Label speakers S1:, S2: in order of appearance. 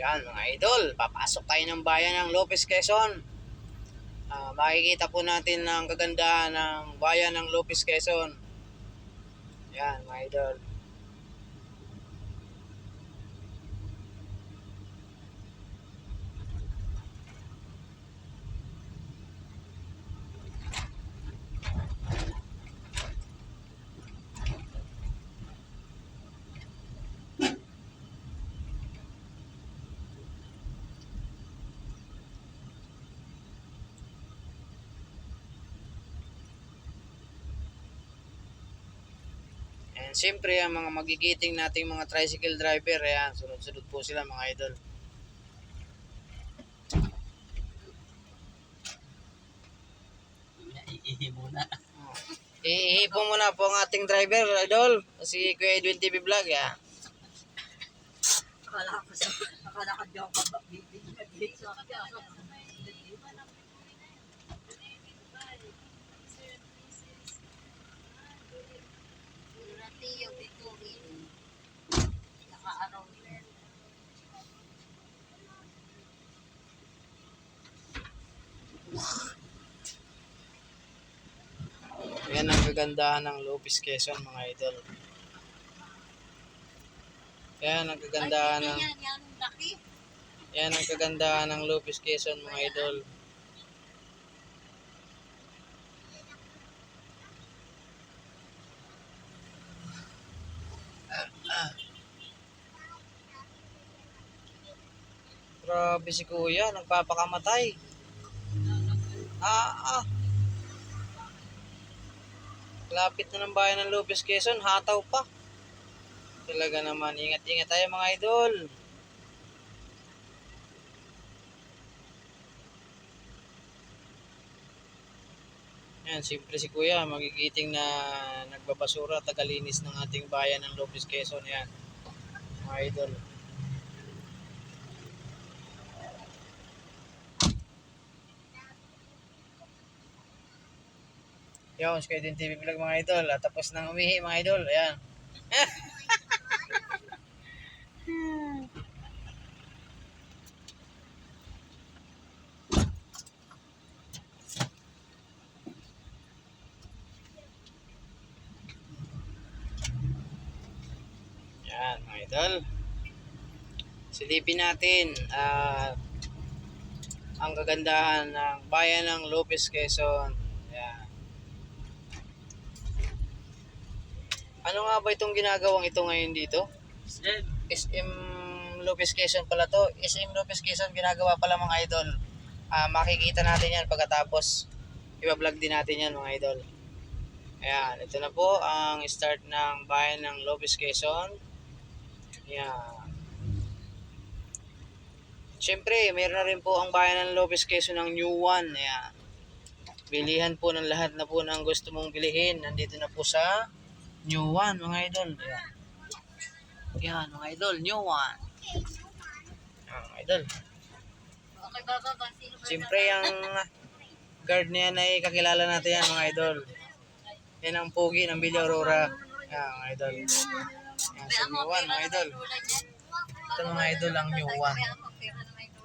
S1: Yan mga idol, papasok tayo ng bayan ng Lopez Quezon. Ah, makikita po natin ang kagandahan ng bayan ng Lopez Quezon. Yan mga idol. And siyempre, ang mga magigiting nating mga tricycle driver, ayan, sunod-sunod po sila mga idol.
S2: Iihi muna.
S1: Ihipo muna po ang ating driver, idol. Si Kuya Edwin TV Vlog, ya.
S2: Akala ko sa... Akala ko diyan ka ba?
S1: Yan ang kagandahan ng Lopez Quezon, mga idol. Yan ang kagandahan ng...
S2: Yan,
S1: ang kagandahan ng Lopez Quezon, mga idol. Grabe si kuya, nagpapakamatay. Ah, ah. Lapit na ng bayan ng Lopez Quezon, hataw pa. Talaga naman, ingat-ingat tayo mga idol. Yan, siyempre si Kuya, magigiting na nagbabasura, tagalinis ng ating bayan ng Lopez Quezon. Yan, mga idol. Yan, si Kuya din TV Vlog mga idol. At tapos nang umihi mga idol. Ayan. Yan, mga idol. Silipin natin ah, ang kagandahan ng bayan ng Lopez Quezon. Yan. Ano nga ba itong ginagawang ito ngayon dito?
S2: Sen,
S1: SM Lopez Quezon pala to. SM Lopez Quezon ginagawa pala mga idol. Ah, makikita natin yan pagkatapos. Iba-vlog din natin yan mga idol. Ayan, ito na po ang start ng bayan ng Lopez Quezon. Ayan. Siyempre, meron na rin po ang bayan ng Lopez Quezon ng New One. Ayan. Bilihan po ng lahat na po ng gusto mong bilihin. Nandito na po sa New One, mga idol. Ayan. Yan, mga idol, New One. Ayan, mga idol. Siyempre, ang guard na yan ay kakilala natin yan, mga idol. Yan ang pogi ng Villa Aurora. Yan, mga idol. Yan, sa New One, mga idol. Ito, mga idol, ang New One.
S2: Na.
S1: Ayan, mga idol.